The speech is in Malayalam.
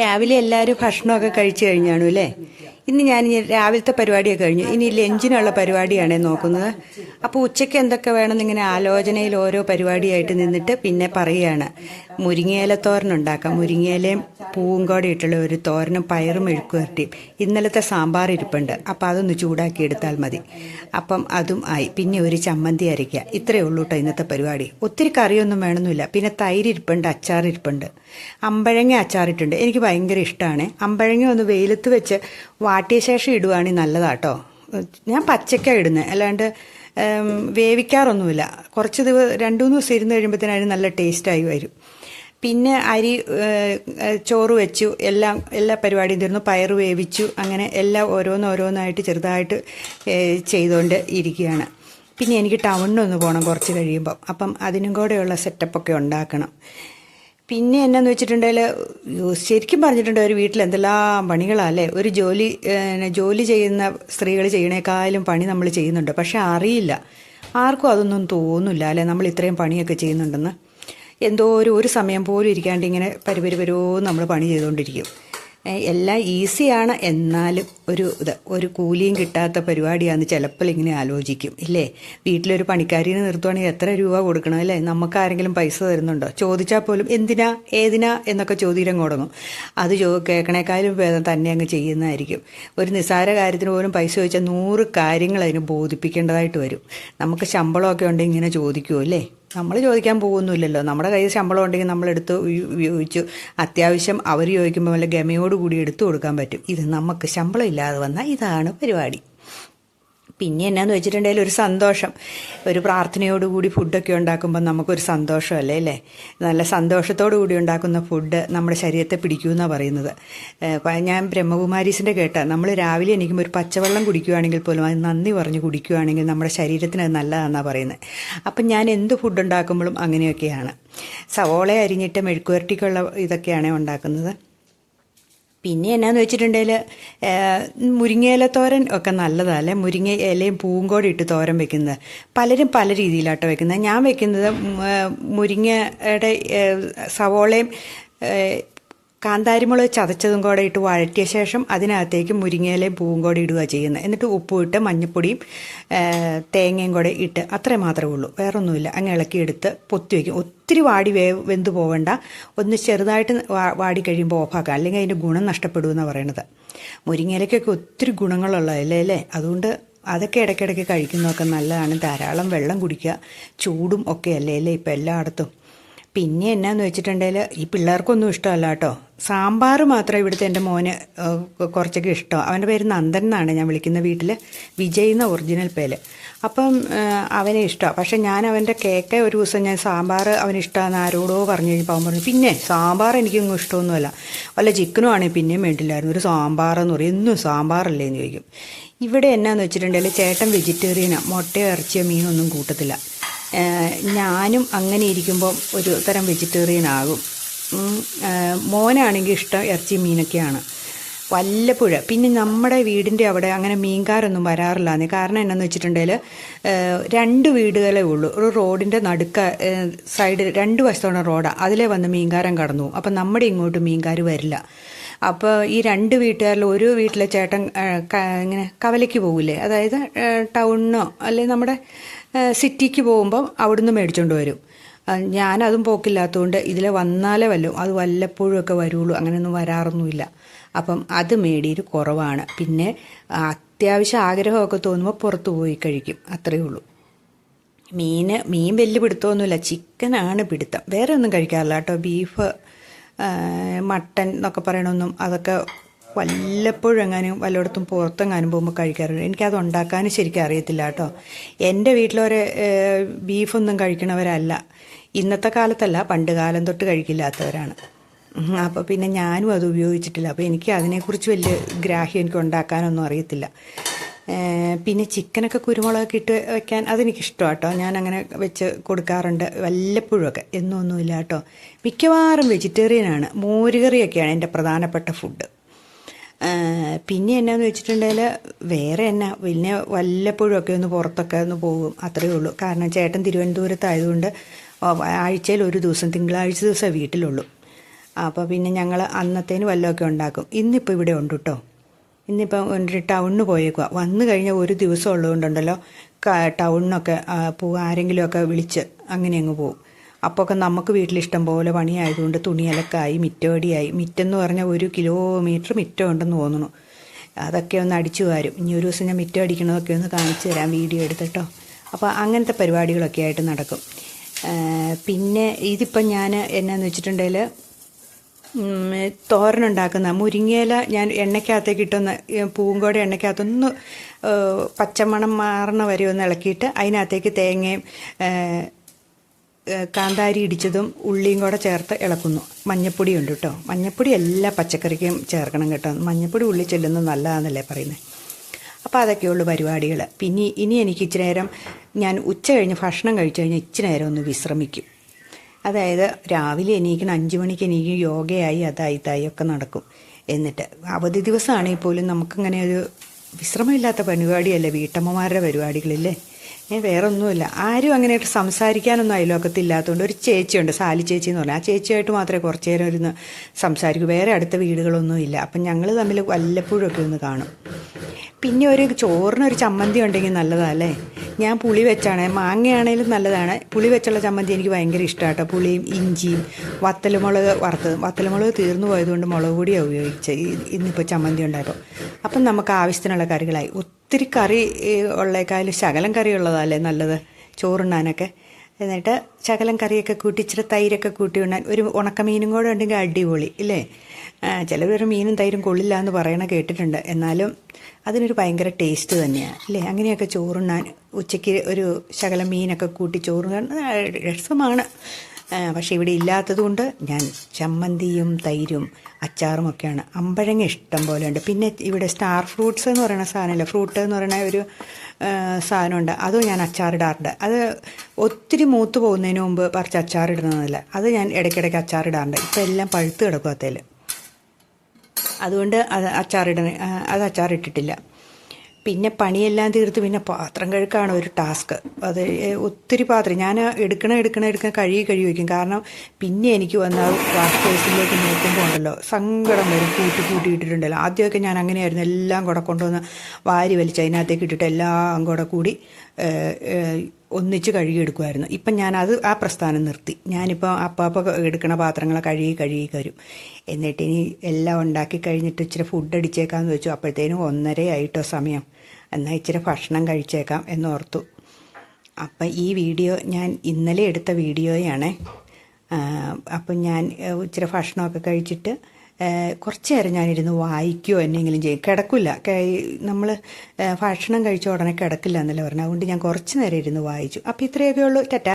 രാവിലെ എല്ലാവരും ഭക്ഷണമൊക്കെ കഴിച്ചു കഴിഞ്ഞാണു അല്ലേ? ഇന്ന് ഞാൻ രാവിലത്തെ പരിപാടിയൊക്കെ കഴിഞ്ഞു. ഇനി ലഞ്ചിനുള്ള പരിപാടിയാണ് നോക്കുന്നത്. അപ്പോൾ ഉച്ചയ്ക്ക് എന്തൊക്കെ വേണമെന്ന് ഇങ്ങനെ ആലോചനയിൽ ഓരോ പരിപാടിയായിട്ട് നിന്നിട്ട് പിന്നെ പറയുകയാണ്. മുരിങ്ങയില തോരൻ ഉണ്ടാക്കാം. മുരിങ്ങയിലയും പൂവും കൂടെ ഇട്ടുള്ള ഒരു തോരനും പയറും മെഴുക്കുവരട്ടിയും ഇന്നലത്തെ സാമ്പാർ ഇരിപ്പുണ്ട്. അപ്പോൾ അതൊന്ന് ചൂടാക്കി എടുത്താൽ മതി. അപ്പം അതും ആയി. പിന്നെ ഒരു ചമ്മന്തി അരയ്ക്കുക. ഇത്രയേ ഉള്ളൂ കേട്ടോ ഇന്നത്തെ പരിപാടി. ഒത്തിരി കറിയൊന്നും വേണമെന്നില്ല. പിന്നെ തൈര് ഇരിപ്പുണ്ട് അച്ചാർ ഇരിപ്പുണ്ട്. അമ്പഴങ്ങ അച്ചാറിട്ടുണ്ട് എനിക്ക് ഭയങ്കര ഇഷ്ടമാണ് അമ്പഴങ്ങ ഒന്ന് വെയിലത്ത് വെച്ച് വാട്ടിയ ശേഷം ഇടുവാണെങ്കിൽ നല്ലതാട്ടോ. ഞാൻ പച്ചക്കാണ് ഇടുന്നത് അല്ലാണ്ട് വേവിക്കാറൊന്നുമില്ല. കുറച്ച് ദിവസം രണ്ടു മൂന്ന് ദിവസം ഇരുന്ന് കഴിയുമ്പോഴത്തേനും അതിന് നല്ല ടേസ്റ്റായി വരും. പിന്നെ അരി ചോറ് വെച്ചു. എല്ലാം എല്ലാ പരിപാടിയും തീർന്നു. പയറ് വേവിച്ചു. അങ്ങനെ എല്ലാം ഓരോന്നോരോന്നായിട്ട് ചെറുതായിട്ട് ചെയ്തുകൊണ്ട് ഇരിക്കുകയാണ്. പിന്നെ എനിക്ക് ടൗണിനൊന്ന് പോകണം കുറച്ച് കഴിയുമ്പം. അപ്പം അതിനും കൂടെയുള്ള സെറ്റപ്പൊക്കെ ഉണ്ടാക്കണം. പിന്നെ എന്നാന്ന് വെച്ചിട്ടുണ്ടെങ്കിൽ ശരിക്കും പറഞ്ഞിട്ടുണ്ട് ഒരു വീട്ടിൽ എന്തെല്ലാം പണികളല്ലേ? ഒരു ജോലി ജോലി ചെയ്യുന്ന സ്ത്രീകൾ ചെയ്യണേക്കാളും പണി നമ്മൾ ചെയ്യുന്നുണ്ട്. പക്ഷെ അറിയില്ല. ആർക്കും അതൊന്നും തോന്നില്ല അല്ലേ? നമ്മൾ ഇത്രയും പണിയൊക്കെ ചെയ്യുന്നുണ്ടെന്ന്. എന്തോ ഒരു ഒരു സമയം പോലും ഇരിക്കാണ്ട് ഇങ്ങനെ പരിപരിപരോ നമ്മൾ പണി ചെയ്തുകൊണ്ടിരിക്കും എല്ലാം ഈസിയാണ്. എന്നാലും ഒരു ഇത് ഒരു കൂലിയും കിട്ടാത്ത പരിപാടിയാന്ന് ചിലപ്പോൾ ഇങ്ങനെ ആലോചിക്കും ഇല്ലേ? വീട്ടിലൊരു പണിക്കാരിനെ നിർത്തുവാണെങ്കിൽ എത്ര രൂപ കൊടുക്കണം അല്ലേ? നമുക്ക് ആരെങ്കിലും പൈസ തരുന്നുണ്ടോ? ചോദിച്ചാൽ പോലും എന്തിനാ ഏതിനാ എന്നൊക്കെ ചോദ്യം തുടങ്ങും അത് ചോ കേൾക്കണേക്കാളും ഭേദം തന്നെ അങ്ങ് ചെയ്യുന്നതായിരിക്കും. ഒരു നിസ്സാര കാര്യത്തിന് പോലും പൈസ ചോദിച്ചാൽ നൂറ് കാര്യങ്ങൾ അതിന് ബോധിപ്പിക്കേണ്ടതായിട്ട് വരും. നമുക്ക് ശമ്പളമൊക്കെ ഉണ്ടെങ്കിൽ ഇങ്ങനെ ചോദിക്കുമോ അല്ലേ നമ്മൾ ചോദിക്കാൻ പോകുന്നില്ലല്ലോ നമ്മുടെ കയ്യിൽ ശമ്പളം ഉണ്ടെങ്കിൽ നമ്മൾ എടുത്ത് ഉപയോഗിച്ചു അത്യാവശ്യം അവർ ചോദിക്കുമ്പോൾ വല്ല ഗമയോടുകൂടി എടുത്തു കൊടുക്കാൻ പറ്റും. ഇത് നമുക്ക് ശമ്പളം ഇല്ലാതെ വന്നാൽ ഇതാണ് പരിപാടി. പിന്നെ എന്നാന്ന് വെച്ചിട്ടുണ്ടെങ്കിൽ ഒരു സന്തോഷം. ഒരു പ്രാർത്ഥനയോടുകൂടി ഫുഡൊക്കെ ഉണ്ടാക്കുമ്പോൾ നമുക്കൊരു സന്തോഷമല്ലേ അല്ലേ? നല്ല സന്തോഷത്തോടു കൂടി ഉണ്ടാക്കുന്ന ഫുഡ് നമ്മുടെ ശരീരത്തെ പിടിക്കൂ എന്നാണ് പറയുന്നത് ഞാൻ ബ്രഹ്മകുമാരീസിന്റെ കേട്ട നമ്മൾ രാവിലെ എനിക്കുമ്പോൾ ഒരു പച്ചവെള്ളം കുടിക്കുകയാണെങ്കിൽ പോലും അത് നന്ദി പറഞ്ഞ് കുടിക്കുകയാണെങ്കിൽ നമ്മുടെ ശരീരത്തിന് അത് നല്ലതാണെന്നാണ് പറയുന്നത്. അപ്പം ഞാൻ എന്ത് ഫുഡ് ഉണ്ടാക്കുമ്പോഴും അങ്ങനെയൊക്കെയാണ്. സവോള അരിഞ്ഞിട്ട് മെഴുക്കുവരട്ടിക്കുള്ള ഇതൊക്കെയാണ് ഉണ്ടാക്കുന്നത്. പിന്നെ എന്നാന്ന് വെച്ചിട്ടുണ്ടെങ്കിൽ മുരിങ്ങയില തോരൻ ഒക്കെ നല്ലതല്ലേ മുരിങ്ങ ഇലയും പൂവും കൂടെ ഇട്ട് തോരൻ വെക്കുന്നത്. പലരും പല രീതിയിലാട്ടോ വെക്കുന്നത്. ഞാൻ വെക്കുന്നത് മുരിങ്ങയുടെ സവോളയും കാന്താരിമുളക് ചതച്ചതും കൂടെ ഇട്ട് വഴറ്റിയ ശേഷം അതിനകത്തേക്ക് മുരിങ്ങയിലയും പൂവും കൂടെ ഇടുക ചെയ്യുന്നത് എന്നിട്ട് ഉപ്പും ഇട്ട് മഞ്ഞപ്പൊടിയും തേങ്ങയും കൂടെ ഇട്ട് അത്രേ മാത്രമേ ഉള്ളൂ. വേറൊന്നുമില്ല. അങ്ങ് ഇളക്കിയെടുത്ത് പൊത്തി വയ്ക്കും ഒത്തിരി വാടി വേ വെന്ത് പോവേണ്ട. ഒന്ന് ചെറുതായിട്ട് വാടി കഴിയുമ്പോൾ ഓഫാക്കുക അല്ലെങ്കിൽ അതിന്റെ ഗുണം നഷ്ടപ്പെടുമെന്ന് പറയണത്. മുരിങ്ങയിലക്കൊക്കെ ഒത്തിരി ഗുണങ്ങളുള്ളതല്ലേ അല്ലേ? അതുകൊണ്ട് അതൊക്കെ ഇടയ്ക്കിടയ്ക്ക് കഴിക്കുന്നതൊക്കെ നല്ലതാണ്. ധാരാളം വെള്ളം കുടിക്കുക. ചൂടും ഒക്കെ അല്ലേ അല്ലേ? ഇപ്പം എല്ലായിടത്തും. പിന്നെ എന്നാന്ന് വെച്ചിട്ടുണ്ടെങ്കിൽ ഈ പിള്ളേർക്കൊന്നും ഇഷ്ടമല്ല കേട്ടോ സാമ്പാർ മാത്രം ഇവിടുത്തെ എന്റെ മോന് കുറച്ചൊക്കെ ഇഷ്ടം. അവന്റെ പേര് നന്ദൻ എന്നാണ് ഞാൻ വിളിക്കുന്ന വീട്ടിൽ വിജയ് എന്ന ഒറിജിനൽ പേര്. അപ്പം അവനെ ഇഷ്ടമാണ് പക്ഷേ ഞാൻ അവന്റെ കേക്ക് ഒരു ദിവസം ഞാൻ സാമ്പാർ അവന് ഇഷ്ടമാണെന്ന് ആരോടോ പറഞ്ഞു കഴിഞ്ഞപ്പോൾ അവൻ പറഞ്ഞു പിന്നെ സാമ്പാർ എനിക്കൊന്നും ഇഷ്ടമൊന്നുമല്ല. വല്ല ചിക്കനും ആണെങ്കിൽ പിന്നെയും വേണ്ടില്ലായിരുന്നു. ഒരു സാമ്പാർ എന്ന് പറയും. എന്നും സാമ്പാറല്ലേ? എന്ന് ചോദിക്കും. ഇവിടെ എന്നാന്ന് വെച്ചിട്ടുണ്ടെങ്കിൽ ചേട്ടൻ വെജിറ്റേറിയനാണ് മുട്ടയോ ഇറച്ചിയോ മീനൊന്നും കൂട്ടത്തില്ല. ഞാനും അങ്ങനെ ഇരിക്കുമ്പം ഒരു തരം വെജിറ്റേറിയൻ ആകും. മോനാണെങ്കിൽ ഇഷ്ടം ഇറച്ചി മീനൊക്കെയാണ്. വല്ലപ്പുഴ. പിന്നെ നമ്മുടെ വീടിന്റെ അവിടെ അങ്ങനെ മീൻകാരൊന്നും വരാറില്ലാന്ന് കാരണം എന്നാന്ന് വെച്ചിട്ടുണ്ടെങ്കിൽ രണ്ട് വീടുകളെ ഉള്ളൂ. ഒരു റോഡിന്റെ നടുക്ക സൈഡ് രണ്ട് വശത്തോടെ റോഡാണ് അതിലേ വന്ന് മീൻകാരം കടന്നു. അപ്പം നമ്മുടെ ഇങ്ങോട്ട് മീൻകാർ വരില്ല. അപ്പോൾ ഈ രണ്ട് വീട്ടുകാരിൽ ഓരോ വീട്ടിലെ ചേട്ടൻ ഇങ്ങനെ കവലയ്ക്ക് പോകില്ലേ അതായത് ടൗണിനോ അല്ലെങ്കിൽ നമ്മുടെ സിറ്റിക്ക് പോകുമ്പം അവിടുന്ന് മേടിച്ചുകൊണ്ട് വരും. ഞാനതും പോക്കില്ലാത്തതുകൊണ്ട് ഇതിൽ വന്നാലേ വല്ലതും അത് വല്ലപ്പോഴും ഒക്കെ വരുള്ളൂ. അങ്ങനെയൊന്നും വരാറൊന്നുമില്ല. അപ്പം അത് മേടിയൊരു കുറവാണ്. പിന്നെ അത്യാവശ്യം ആഗ്രഹമൊക്കെ തോന്നുമ്പോൾ പുറത്തു പോയി കഴിക്കും. അത്രയേ ഉള്ളൂ. മീൻ മീൻ വലിയ പിടുത്തമൊന്നുമില്ല. ചിക്കനാണ് പിടുത്തം. വേറെ ഒന്നും കഴിക്കാറില്ല കേട്ടോ. ബീഫ് മട്ടൻ എന്നൊക്കെ പറയണൊന്നും അതൊക്കെ വല്ലപ്പോഴും എങ്ങാനും വല്ലയിടത്തും പുറത്തെങ്ങാനും പോകുമ്പോൾ കഴിക്കാറുണ്ട്. എനിക്കത് ഉണ്ടാക്കാനും ശരിക്കും അറിയത്തില്ല കേട്ടോ. എന്റെ വീട്ടിലൊരു ബീഫൊന്നും കഴിക്കണവരല്ല. ഇന്നത്തെ കാലത്തല്ല പണ്ട് കാലം തൊട്ട് കഴിക്കില്ലാത്തവരാണ്. അപ്പോൾ പിന്നെ ഞാനും അത് ഉപയോഗിച്ചിട്ടില്ല. അപ്പോൾ എനിക്ക് അതിനെക്കുറിച്ച് വലിയ ഗ്രാഹ്യം എനിക്ക് ഉണ്ടാക്കാനൊന്നും അറിയത്തില്ല. പിന്നെ ചിക്കനൊക്കെ കുരുമുളകൊക്കെ ഇട്ട് വെക്കാൻ അതെനിക്കിഷ്ടമാണ് കേട്ടോ ഞാൻ അങ്ങനെ വെച്ച് കൊടുക്കാറുണ്ട് വല്ലപ്പോഴുമൊക്കെ. എന്നൊന്നുമില്ല കേട്ടോ. മിക്കവാറും വെജിറ്റേറിയനാണ് മോരുകറിയൊക്കെയാണ് എന്റെ പ്രധാനപ്പെട്ട ഫുഡ് പിന്നെ എന്നാന്ന് വെച്ചിട്ടുണ്ടെങ്കിൽ വേറെ എന്നാ. പിന്നെ വല്ലപ്പോഴുമൊക്കെ ഒന്ന് പുറത്തൊക്കെ ഒന്ന് പോകും. അത്രയേ ഉള്ളൂ. കാരണം ചേട്ടൻ തിരുവനന്തപുരത്തായതുകൊണ്ട് ആഴ്ചയിൽ ഒരു ദിവസം തിങ്കളാഴ്ച ദിവസം വീട്ടിലുള്ളൂ. അപ്പോൾ പിന്നെ ഞങ്ങൾ അന്നത്തേന് വല്ലതൊക്കെ ഉണ്ടാക്കും. ഇന്നിപ്പോൾ ഇവിടെ ഉണ്ട് കേട്ടോ. ഇന്നിപ്പം ഒരു ടൗണിന് പോയേക്കുക വന്നു കഴിഞ്ഞാൽ ഒരു ദിവസം ഉള്ളതുകൊണ്ടുണ്ടല്ലോ ടൗണിനൊക്കെ പോകുക ആരെങ്കിലുമൊക്കെ വിളിച്ച് അങ്ങനെ അങ്ങ് പോകും അപ്പോൾ ഒക്കെ നമുക്ക് വീട്ടിലിഷ്ടം പോലെ പണിയായതുകൊണ്ട് തുണിയലക്കായി മിറ്റോടിയായി. മിറ്റെന്ന് പറഞ്ഞാൽ ഒരു കിലോമീറ്റർ മിറ്റം ഉണ്ടെന്ന് തോന്നുന്നു. അതൊക്കെ ഒന്ന് അടിച്ചു വാരും. ഇനി ഒരു ദിവസം ഞാൻ മിറ്റം അടിക്കണതൊക്കെ ഒന്ന് കാണിച്ചു തരാം വീഡിയോ എടുത്തിട്ടോ. അപ്പോൾ അങ്ങനത്തെ പരിപാടികളൊക്കെ ആയിട്ട് നടക്കും പിന്നെ ഇതിപ്പം ഞാൻ എന്നാന്ന് വെച്ചിട്ടുണ്ടെങ്കിൽ തോരനുണ്ടാക്കുന്ന മുരിങ്ങയില ഞാൻ എണ്ണയ്ക്കകത്തേക്ക് ഇട്ടൊന്ന് പൂങ്കോടെ എണ്ണയ്ക്കകത്തൊന്ന് പച്ചമണം മാറണ വരെ ഒന്ന് ഇളക്കിയിട്ട് അതിനകത്തേക്ക് തേങ്ങയും കാന്താരി ഇടിച്ചതും ഉള്ളിയും കൂടെ ചേർത്ത് ഇളക്കുന്നു. മഞ്ഞപ്പൊടി ഉണ്ട് കേട്ടോ. മഞ്ഞപ്പൊടി എല്ലാ പച്ചക്കറിക്കും ചേർക്കണം കേട്ടോ. മഞ്ഞപ്പൊടി ഉള്ളി ചെല്ലുന്നത് നല്ലതാണെന്നല്ലേ പറയുന്നത് അപ്പോൾ അതൊക്കെയുള്ളൂ പരിപാടികൾ പിന്നെ ഇനി എനിക്ക് ഇച്ചിരി നേരം ഞാൻ ഉച്ച കഴിഞ്ഞ് ഭക്ഷണം കഴിച്ചു കഴിഞ്ഞാൽ ഇച്ചിരി നേരം ഒന്ന് വിശ്രമിക്കും. അതായത് രാവിലെ എണീക്കണം അഞ്ച് മണിക്ക് എണീക്കും യോഗയായി അതായി ഇതായി ഒക്കെ നടക്കും. എന്നിട്ട് അവധി ദിവസമാണെങ്കിൽ പോലും നമുക്കിങ്ങനെ ഒരു വിശ്രമമില്ലാത്ത പരിപാടിയല്ലേ വീട്ടമ്മമാരുടെ പരിപാടികളില്ലേ? ഏ വേറെ ഒന്നുമില്ല ആരും അങ്ങനെയായിട്ട് സംസാരിക്കാനൊന്നും അയലോക്കത്തില്ലാത്തതുകൊണ്ട് ഒരു ചേച്ചിയുണ്ട് സാലി ചേച്ചി എന്ന് പറഞ്ഞാൽ ആ ചേച്ചിയായിട്ട് മാത്രമേ കുറച്ച് നേരം ഇരുന്ന് സംസാരിക്കൂ. വേറെ അടുത്ത വീടുകളൊന്നും ഇല്ല. അപ്പം ഞങ്ങൾ തമ്മിൽ വല്ലപ്പോഴും ഒക്കെ ഒന്ന് കാണും. പിന്നെ ഒരു ചോറിനൊരു ചമ്മന്തി ഉണ്ടെങ്കിൽ നല്ലതല്ലേ ഞാൻ പുളി വെച്ചാണ് മാങ്ങയാണേലും നല്ലതാണ്. പുളി വെച്ചുള്ള ചമ്മന്തി എനിക്ക് ഭയങ്കര ഇഷ്ടമാട്ടോ പുളിയും ഇഞ്ചിയും വത്തലുമുളക് വറുത്തത്. വത്തലുമുളക് തീർന്നു പോയതുകൊണ്ട് മുളക് പൊടിയാണ് ഉപയോഗിച്ചത്. ഇന്നിപ്പോൾ ചമ്മന്തി ഉണ്ടായപ്പോൾ അപ്പം നമുക്ക് ആവശ്യത്തിനുള്ള കറികളായി ഒത്തിരി കറി ഏ, ഉള്ളേക്കാളും ശകലം കറി ഉള്ളതല്ലേ നല്ലത് ചോറുണ്ണാനൊക്കെ. എന്നിട്ട് ശകലം കറിയൊക്കെ കൂട്ടി ഇച്ചിരി തൈരൊക്കെ കൂട്ടി ഉണ്ണാൻ ഒരു ഉണക്കമീനും കൂടെ ഉണ്ടെങ്കിൽ അടിപൊളി ഇല്ലേ? ചിലവർ മീനും തൈരും കൊള്ളില്ല എന്ന് പറയണ കേട്ടിട്ടുണ്ട്. എന്നാലും അതിനൊരു ഭയങ്കര ടേസ്റ്റ് തന്നെയാണ് അല്ലേ അങ്ങനെയൊക്കെ ചോറുണ്ണാൻ ഉച്ചയ്ക്ക് ഒരു ശകലം മീനൊക്കെ കൂട്ടി ചോറുണ്ണാൻ രസമാണ്. പക്ഷേ ഇവിടെ ഇല്ലാത്തതുകൊണ്ട് ഞാൻ ചമ്മന്തിയും തൈരും അച്ചാറും ഒക്കെയാണ്. അമ്പഴങ്ങ ഇഷ്ടം പോലെ ഉണ്ട്. പിന്നെ ഇവിടെ സ്റ്റാർ ഫ്രൂട്ട്സ് എന്ന് പറയുന്ന സാധനമല്ല? ഫ്രൂട്ട് എന്ന് പറയുന്ന ഒരു സാധനമുണ്ട്. അതും ഞാൻ അച്ചാറിടാറുണ്ട് അത് ഒത്തിരി മൂത്ത് പോകുന്നതിന് മുമ്പ് പറിച്ച് അച്ചാറിടുന്നതല്ല അത് ഞാൻ ഇടയ്ക്കിടയ്ക്ക് അച്ചാറിടാറുണ്ട് ഇപ്പം എല്ലാം പഴുത്ത് കിടക്കും അത്തേൽ അതുകൊണ്ട് അത് അച്ചാറിട അത് അച്ചാറിട്ടിട്ടില്ല പിന്നെ പണിയെല്ലാം തീർത്ത് പിന്നെ പാത്രം കഴുക്കാണ് ഒരു ടാസ്ക്. അത് ഒത്തിരി പാത്രം. ഞാൻ എടുക്കണ എടുക്കണ എടുക്കണ കഴുകി കഴുകി വയ്ക്കും. കാരണം പിന്നെ എനിക്ക് വന്ന വാഷ് ബേസിലേക്ക് നോക്കുമ്പോൾ ഉണ്ടല്ലോ സങ്കടം വരും. കൂട്ടി കൂട്ടി ഇട്ടിട്ടുണ്ടല്ലോ. ആദ്യമൊക്കെ ഞാൻ അങ്ങനെയായിരുന്നു. എല്ലാം കൂടെ കൊണ്ടുവന്ന് വാരി വലിച്ച് അതിനകത്തേക്ക് ഇട്ടിട്ട് എല്ലാം കൂടെ കൂടി ഒന്നിച്ച് കഴുകിയെടുക്കുമായിരുന്നു ഇപ്പം ഞാനത് ആ പ്രസ്ഥാനം നിർത്തി. ഞാനിപ്പോൾ അപ്പാപ്പ എടുക്കുന്ന പാത്രങ്ങൾ കഴുകി കഴുകി തരും എന്നിട്ട് ഇനി എല്ലാം ഉണ്ടാക്കി കഴിഞ്ഞിട്ട് ഇച്ചിരി ഫുഡ് അടിച്ചേക്കാമെന്ന് വെച്ചു. അപ്പോഴത്തേനും ഒന്നര ആയിട്ടോ സമയം. എന്നാൽ ഇച്ചിരി ഭക്ഷണം കഴിച്ചേക്കാം എന്നോർത്തു. അപ്പം ഈ വീഡിയോ ഞാൻ ഇന്നലെ എടുത്ത വീഡിയോയാണേ. അപ്പം ഞാൻ ഇച്ചിരി ഭക്ഷണമൊക്കെ കഴിച്ചിട്ട് കുറച്ച് നേരം ഞാനിരുന്ന് വായിക്കുകയോ എന്നെങ്കിലും ചെയ്യും. കിടക്കില്ല. നമ്മൾ ഭക്ഷണം കഴിച്ച ഉടനെ കിടക്കില്ല എന്നല്ലേ പറഞ്ഞു അതുകൊണ്ട് ഞാൻ കുറച്ച് നേരം ഇരുന്ന് വായിച്ചു. അപ്പോൾ ഇത്രയൊക്കെ ഉള്ളൂ. ടാറ്റ.